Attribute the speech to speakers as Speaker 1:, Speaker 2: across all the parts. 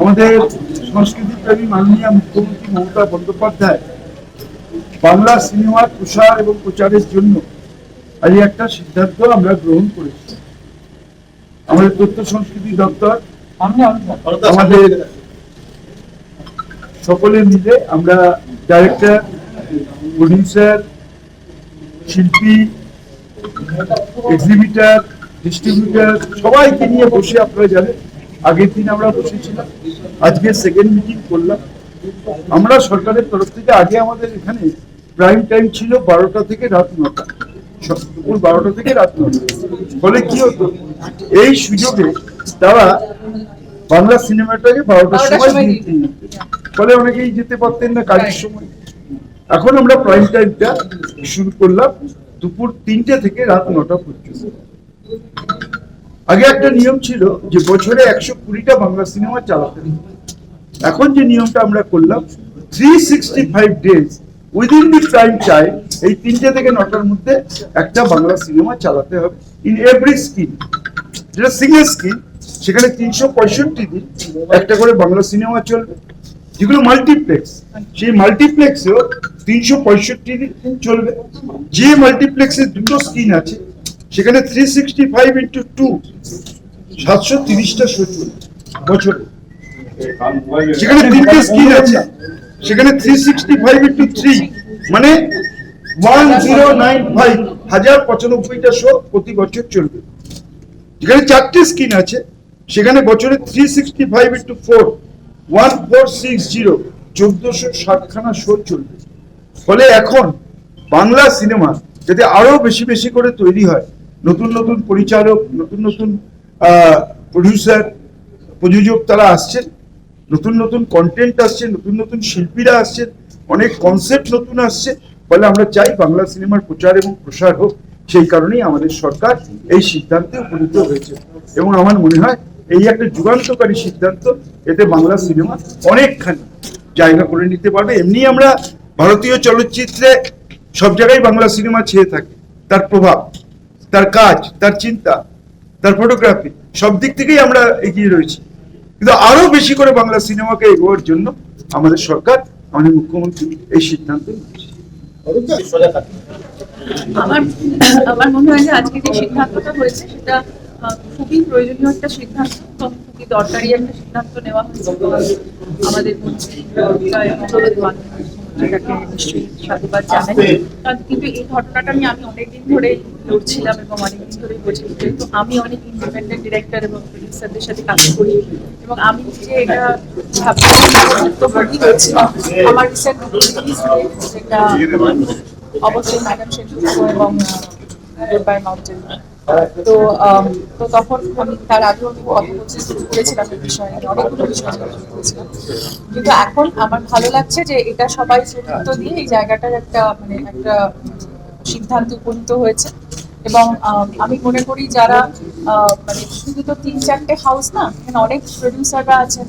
Speaker 1: আমাদের সংস্কৃতি প্রেমী মাননীয় মুখ্যমন্ত্রী মমতা বন্দ্যোপাধ্যায় বাংলা সিনেমার প্রসার এবং প্রচারের জন্য আজ একটা সিদ্ধান্ত আমরা গ্রহণ করেছি। আমাদের তথ্য সংস্কৃতি দপ্তর, আমাদের সকলে মিলে আমরা ডাইরেক্টর প্রডিউসার শিল্পী এক্সিবিটার ডিস্ট্রিবিউটার সবাইকে নিয়ে বসে আপনারা জানেন। আগের দিন আমরা বসেছিলাম আজকে সেকেন্ড মিটিং করলাম। আমরা সরকারের তরফ থেকে আগে আমাদের এখানে প্রাইম টাইম ছিল বারোটা থেকে রাত নটা দুপুর বারোটা থেকে রাত নটা। ফলে কি হতো এই সুযোগে তারা বাংলা সিনেমাটাকে বারোটার সময় ফলে অনেকেই যেতে পারতেন না কাজের সময়। এখন আমরা প্রাইম টাইমটা শুরু করলাম দুপুর তিনটে থেকে রাত নটা পর্যন্ত। আগে একটা নিয়ম ছিল যে বছরে একশো কুড়িটা বাংলা সিনেমা চালাতে এখন যে নিয়মটা আমরা করলাম three sixty five days within the time time এই তিনটে থেকে নটার মধ্যে একটা বাংলা সিনেমা চালাতে হবে ইন এভরি স্কিম যেটা সিঙ্গেল স্কিম সেখানে তিনশো পঁয়ষট্টি দিন একটা করে বাংলা সিনেমা চলবে। যেগুলো মাল্টিপ্লেক্স সেই মাল্টিপ্লেক্সেও তিনশো পঁয়ষট্টি দিন চলবে। যে মাল্টিপ্লেক্সে দুটো স্ক্রিন আছে সেখানে three sixty five into two সাতশো তিরিশটা শো চলবে বছরে। সেখানে তিনটে স্ক্রিন আছে। সেখানে three sixty five into three মানে ওয়ান জিরো নাইন ফাইভ হাজার পঁচানব্বইটা শো প্রতি বছর চলবে। যেখানে চারটে স্ক্রিন আছে। সেখানে বছরে three sixty five into four one four six zero চোদ্দশো ষাটখানা শো চলবে। ফলে এখন বাংলা সিনেমা যাতে আরও বেশি বেশি করে তৈরি হয় নতুন নতুন পরিচালক, নতুন নতুন প্রডিউসার প্রযোজক তারা আসছেন, নতুন নতুন কন্টেন্ট আসছে, নতুন নতুন শিল্পীরা আসছেন, অনেক কনসেপ্ট নতুন আসছে, ফলে আমরা চাই বাংলা সিনেমার প্রচার এবং প্রসার হোক, সেই কারণেই আমাদের সরকার এই সিদ্ধান্তে উপনীত হয়েছে। এবং আমার মনে হয় এই একটা যুগান্তকারী সিদ্ধান্ত, এতে বাংলা সিনেমা অনেকখানি জায়গা করে নিতে পারবে। এমনি আমরা ভারতীয় চলচ্চিত্রে সব জায়গায় বাংলা সিনেমা ছেয়ে থাকে, তার প্রভাব। তার কাজ, তার চিন্তা, তার ফটোগ্রাফি সব দিক থেকেই আমরা এগিয়ে রয়েছি। কিন্তু আরও বেশি করে বাংলা সিনেমাকে এগোয়ার জন্য আমাদের সরকার, আমাদের মুখ্যমন্ত্রী এই সিদ্ধান্ত
Speaker 2: আমার আমার মনে হয় যে আজকে যে সিদ্ধান্তটা হয়েছে, সেটা খুবই প্রয়োজনীয় একটা সিদ্ধান্ত, খুবই দরকারি একটা সিদ্ধান্ত নেওয়া হয়েছে। আমাদের মন্ত্রী আমাদের নিশ্চয়ই। সাধুবাদ জানাই। কারণ কিন্তু এই ঘটনাটা নিয়ে আমি অনেকদিন ধরেই লড়ছিলাম এবং অনেকদিন ধরেই বলছি যেহেতু আমি অনেক ইন্ডিপেন্ডেন্ট ডিরেক্টর এবং প্রডিউসারদের সাথে কাজ করি এবং আমি যে এটা হয়েছিল আমার রিসেন্ট যেটা অবশ্যই ম্যাডাম সেনগুপ্ত এবং মাউন্টেন তো তো তখন আমি তার কথা শুরু করেছিলাম এই বিষয়ে অনেকগুলো বিষয় করেছিলাম কিন্তু এখন আমার ভালো লাগছে যে এটা সবাই গুরুত্ব দিয়ে এই জায়গাটার একটা মানে একটা সিদ্ধান্তে উপনীত হয়েছে। এবং আম, মনে করি যারা মানে শুধু তো তিন চারটে হাউস না এখানে অনেক প্রডিউসাররা আছেন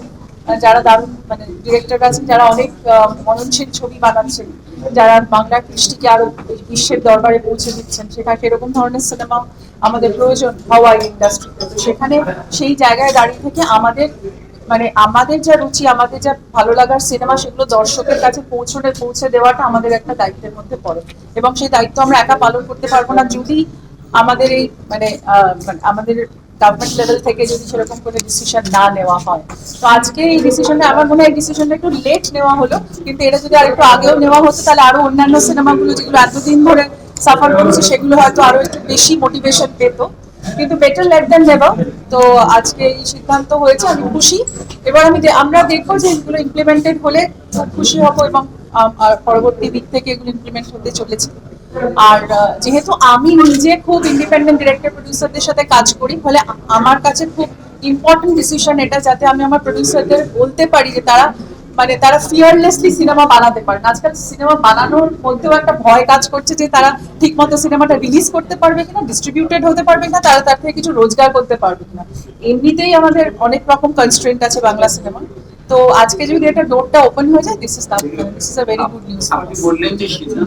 Speaker 2: যারা দারুণ মানে ডিরেক্টর আছেন, যারা অনেক মননশীল ছবি বানাচ্ছেন, যারা বাংলা কৃষ্টিকে আরও বিশ্বের দরবারে পৌঁছে দিচ্ছেন সেটা সেরকম ধরনের সিনেমা আমাদের প্রয়োজন হওয়াই ইন্ডাস্ট্রিতে তো সেখানে সেই জায়গায় দাঁড়িয়ে থেকে আমাদের মানে আমাদের যা রুচি, আমাদের যা ভালো লাগার সিনেমা সেগুলো দর্শকের কাছে পৌঁছনে, পৌঁছে দেওয়াটা আমাদের একটা দায়িত্বের মধ্যে পড়ে। এবং সেই দায়িত্ব আমরা একা পালন করতে পারব না যদি আমাদের এই মানে মানে আমাদের গভর্নমেন্ট লেভেল থেকে যদি সেরকম কোনো ডিসিশন না নেওয়া হয়। তো আজকে এই ডিসিশনটা আমার মনে হয় ডিসিশনটা একটু লেট নেওয়া হলো, কিন্তু এটা যদি আরেকটু আগেও নেওয়া হতো, তাহলে আরও অন্যান্য সিনেমাগুলো যেগুলো এতদিন ধরে সাফার করেছে, সেগুলো হয়তো আরও একটু বেশি মোটিভেশন পেত। কিন্তু বেটার লেট দেন নেভার তো আজকে এই সিদ্ধান্ত হয়েছে, আমি খুশি। এবার আমি আমরা দেখব যে এগুলো ইমপ্লিমেন্টেড হলে খুব খুশি হব এবং পরবর্তী দিক থেকে এগুলো ইমপ্লিমেন্ট হতে চলেছে। আর যেহেতু আমি নিজে খুব ইন্ডিপেন্ডেন্ট ডিরেক্টর প্রডিউসারদের সাথে কাজ করি, ফলে আমার কাছে খুব ইম্পর্টেন্ট ডিসিশন এটা যাতে আমি আমার প্রডিউসারদের বলতে পারি যে তারা মানে তারা ফিয়ারলেসলি সিনেমা বানাতে পারেন আজকাল সিনেমা বানানোর মধ্যেও একটা ভয় কাজ করছে যে তারা ঠিকমতো সিনেমাটা রিলিজ করতে পারবে কিনা ডিস্ট্রিবিউটেড হতে পারবে কিনা, তারা তার থেকে কিছু রোজগার করতে পারবে কিনা। এমনিতেই আমাদের অনেক রকম কনস্ট্রেন্ট আছে বাংলা সিনেমা তো আজকে যদি একটা ডোরটা ওপেন হয়ে যায় this is this is a very good news
Speaker 3: আপনি বললেন যে